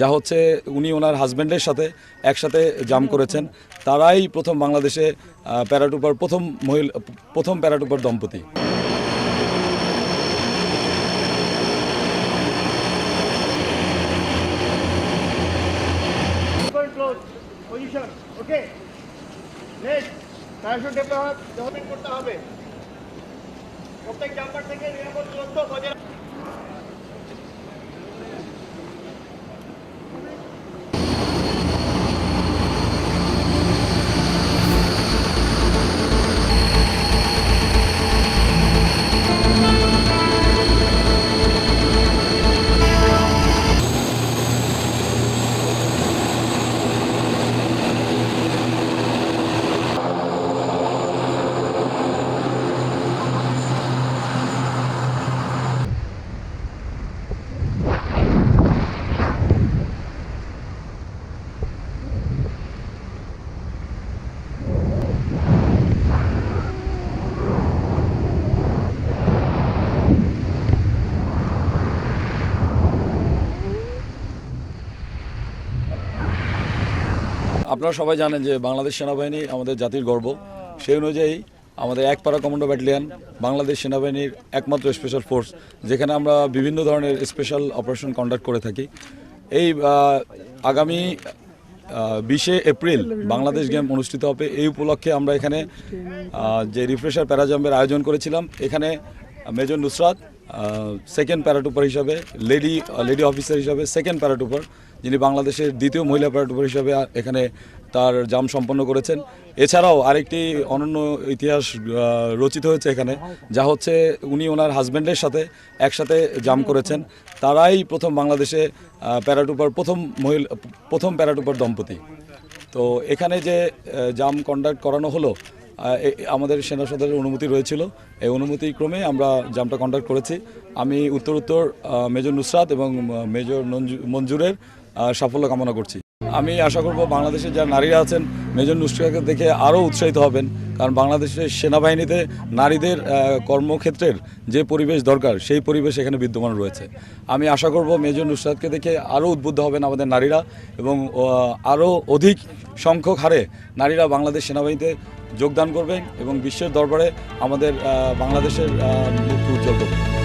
যা হচ্ছে উনি ওনার হাজব্যান্ডের সাথে একসাথে জাম করেছেন। তারাই প্রথম বাংলাদেশে প্যারাটুপার, প্রথম মহিলা, প্রথম প্যারাটুপার দম্পতি. Next. করতে হবে। প্রত্যেক জাম্পার থেকে নিরাপদ দূরত্ব বজায় আপনারা সবাই জানেন যে বাংলাদেশ সেনাবাহিনী আমাদের জাতির গর্ব। সেই অনুযায়ী আমাদের এক পারা কমান্ডো ব্যাটালিয়ান বাংলাদেশ সেনাবাহিনীর একমাত্র স্পেশাল ফোর্স, যেখানে আমরা বিভিন্ন ধরনের স্পেশাল অপারেশন কন্ডাক্ট করে থাকি। এই আগামী বিশে এপ্রিল বাংলাদেশ গেম অনুষ্ঠিত হবে। এই উপলক্ষে আমরা এখানে যে রিফ্রেশার প্যারাজাম্পের আয়োজন করেছিলাম, এখানে মেজর নুসরাত সেকেন্ড প্যারাটুপার হিসাবে লেডি লেডি অফিসার হিসাবে সেকেন্ড প্যারাটুপার যিনি বাংলাদেশের দ্বিতীয় মহিলা প্যারাটুপার হিসাবে এখানে তার জাম সম্পন্ন করেছেন। এছাড়াও আরেকটি অনন্য ইতিহাস রচিত হয়েছে এখানে, যা হচ্ছে উনি ওনার হাজব্যান্ডের সাথে একসাথে জাম করেছেন। তারাই প্রথম বাংলাদেশে প্যারাটুপার প্রথম মহিলা, প্রথম প্যারাটুপার দম্পতি। তো এখানে যে জাম কন্ডাক্ট করানো হলো আমাদের সেনা সদরের অনুমতি রয়েছিল। এই অনুমতি ক্রমে আমরা জামটা কন্ডাক্ট করেছি। আমি উত্তর উত্তর মেজর নুসরাত এবং মেজর মঞ্জুরের সাফল্য কামনা করছি। আমি আশা করব বাংলাদেশের যারা নারীরা আছেন, মেজর নুসরাতকে দেখে আরও উৎসাহিত হবেন। কারণ বাংলাদেশের সেনাবাহিনীতে নারীদের কর্মক্ষেত্রের যে পরিবেশ দরকার, সেই পরিবেশ এখানে বিদ্যমান রয়েছে। আমি আশা করব মেজর নুসরাতকে দেখে আরও উদ্বুদ্ধ হবেন আমাদের নারীরা এবং আরও অধিক সংখ্যক হারে নারীরা বাংলাদেশ সেনাবাহিনীতে যোগদান করবেন এবং বিশ্বের দরবারে আমাদের বাংলাদেশের মুখ উজ্জ্বল করবেন।